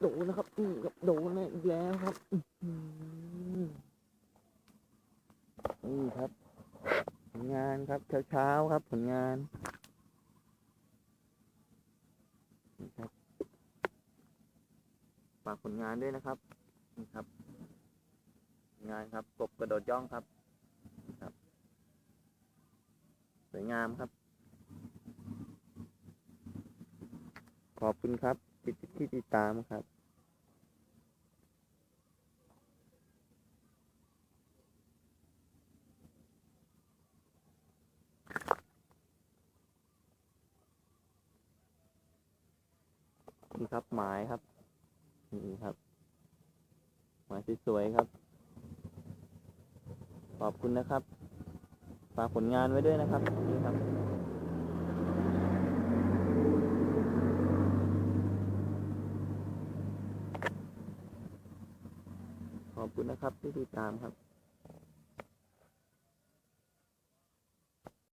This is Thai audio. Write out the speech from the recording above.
โดนนะครับอืมครับโดนอีกแล้วครับอื้อหือนี่ครับผลงานครับเช้าๆครับผลงานนี่ครับฝากผลงานด้วยนะครับนี่ครับ งานครับกบกระโดดย่องครับครับ สวยงามครับ ขอบคุณครับ ที่ที่ติดตามครับ นี่ครับหมายครับ นี่ครับ หมายสวยๆครับ ขอบคุณนะครับ ฝากผลงานไว้ด้วยนะครับ นี่ครับ ขอบคุณนะครับที่ติดตามครับ